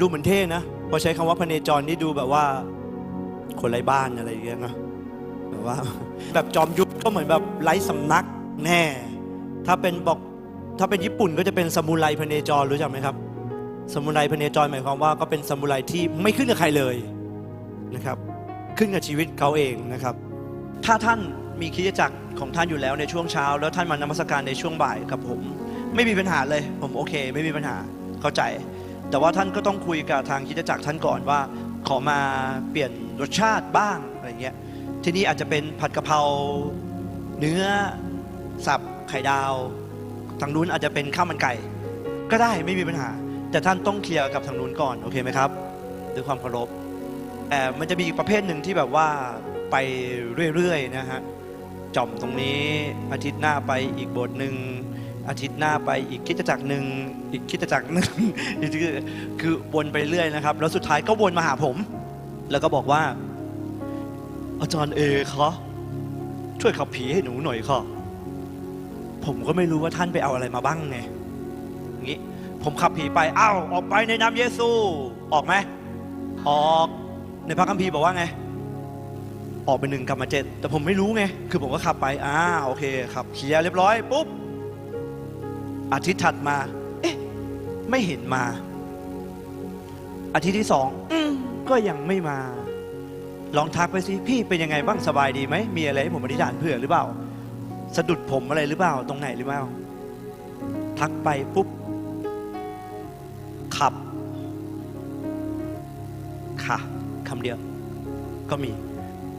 ดูเหมือนเท่นะ พอใช้คำว่าพเนจรนี่ดูแบบว่า คนไร้บ้านอะไรอย่างเงี้ยนะแบบว่า แบบจอมยุทธก็เหมือนแบบไร้สำนักแน่ ถ้าเป็นบอกถ้าเป็นญี่ปุ่นก็จะเป็นซามูไรพเนจรรู้จักไหมครับซามูไรพเนจรหมายความว่าก็เป็นซามูไรที่ไม่ขึ้นกับใครเลยนะครับ ขึ้นกับชีวิตเขาเองนะครับ ถ้าท่านมีคริสตจักรของท่านอยู่แล้วในช่วงเช้า แล้วท่านมานมัสการในช่วงบ่ายกับผม ไม่มีปัญหาเลย ผมโอเค ไม่มีปัญหาเข้าใจ แต่ว่าท่านก็ต้องคุยกับทางคริสตจักรท่านก่อนว่า ขอมาเปลี่ยนรสชาติบ้างอะไรเงี้ยที่นี่อาจจะเป็นผัดกะเพราเนื้อสับไข่ดาว ทางนู้นอาจจะเป็นข้าวมันไก่ ก็ได้ไม่มีปัญหา แต่ท่านต้องเคลียร์กับทางนู้นก่อนโอเคไหมครับด้วยความเคารพแต่มันจะมีอีกประเภทหนึ่งที่แบบว่าไปเรื่อยๆนะฮะจอมตรงนี้อาทิตย์หน้าไปอีกบสถ์หนึ่ง อาทิตย์หน้าไปอีกคิดจักรหนึ่งอีกคิดจักรหนึ่งคือคือวนไปเรื่อยนะครับ แล้วสุดท้ายก็วนมาหาผม แล้วก็บอกว่า อาจารย์เอคะช่วยขับผีให้หนูหน่อยค่ะผมก็ไม่รู้ว่าท่านไปเอาอะไรมาบ้างไงอย่างนี้ผมขับผีไปอ้าวออกไปในนามเยซู ออกไหมออกในพระคัมภีร์บอกว่าไง ออกไปหนึ่งกลับมาเจ็ดแต่ผมไม่รู้ไง คือผมก็ขับไปอ่าโอเคขับเคลียร์เรียบร้อยปุ๊บ อาทิตย์ถัดมา เอ๊ะ ไม่เห็นมา อาทิตย์ที่สองอืมก็ยังไม่มา ลองทักไปสิพี่เป็นยังไงบ้างสบายดีไหมมีอะไรให้ผมอธิษฐานเผื่อหรือเปล่า สะดุดผมอะไรหรือเปล่า ตรงไหนหรือเปล่า ทักไปปุ๊บขับ ค่ะคำเดียว ก็มี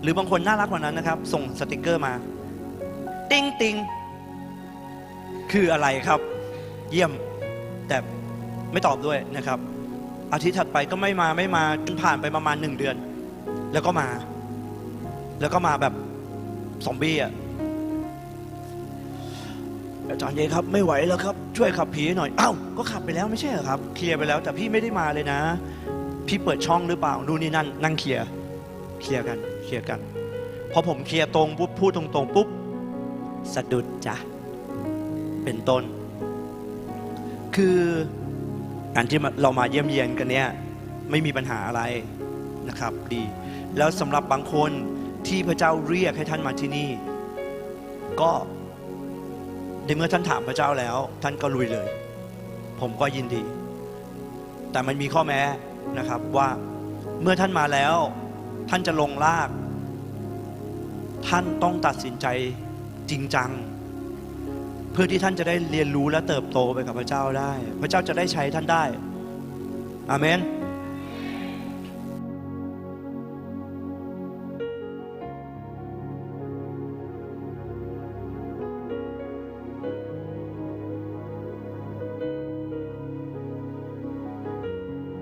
หรือบางคนน่ารักกว่านั้นนะครับ ส่งสติกเกอร์มา ติ้งติงคืออะไรครับ เยี่ยม แต่ไม่ตอบด้วยนะครับ อาทิตย์ถัดไปก็ไม่มาไม่มาจนผ่านไปประมาณหนึ่งเดือน แล้วก็มา แล้วก็มาแบบซอมบี้อะอาจารย์เยครับไม่ไหวแล้วครับ ช่วยขับผีหน่อยอ้าวก็ขับไปแล้วไม่ใช่เหรอครับ เคลียร์ไปแล้ว แต่พี่ไม่ได้มาเลยนะ พี่เปิดช่องหรือเปล่าดูนนี่นั่นนั่งเคลียร์เคลียร์กันเคลียร์กันพอผมเคลียร์ตรงปุ๊บพูดตรงๆปุ๊บสะดุดจ้ะเป็นต้น คือการที่เรามาเยี่ยมเยียนกันเนี่ยไม่มีปัญหาอะไรนะครับดี แล้วสำหรับบางคนที่พระเจ้าเรียกให้ท่านมาที่นี่ ก็ในเมื่อท่านถามพระเจ้าแล้ว ท่านก็ลุยเลย ผมก็ยินดี แต่มันมีข้อแม้นะครับว่าเมื่อท่านมาแล้ว ท่านจะลงลาก ท่านต้องตัดสินใจจริงจัง เพื่อที่ท่านจะได้เรียนรู้และเติบโตไปกับพระเจ้าได้ พระเจ้าจะได้ใช้ท่านได้อาเมน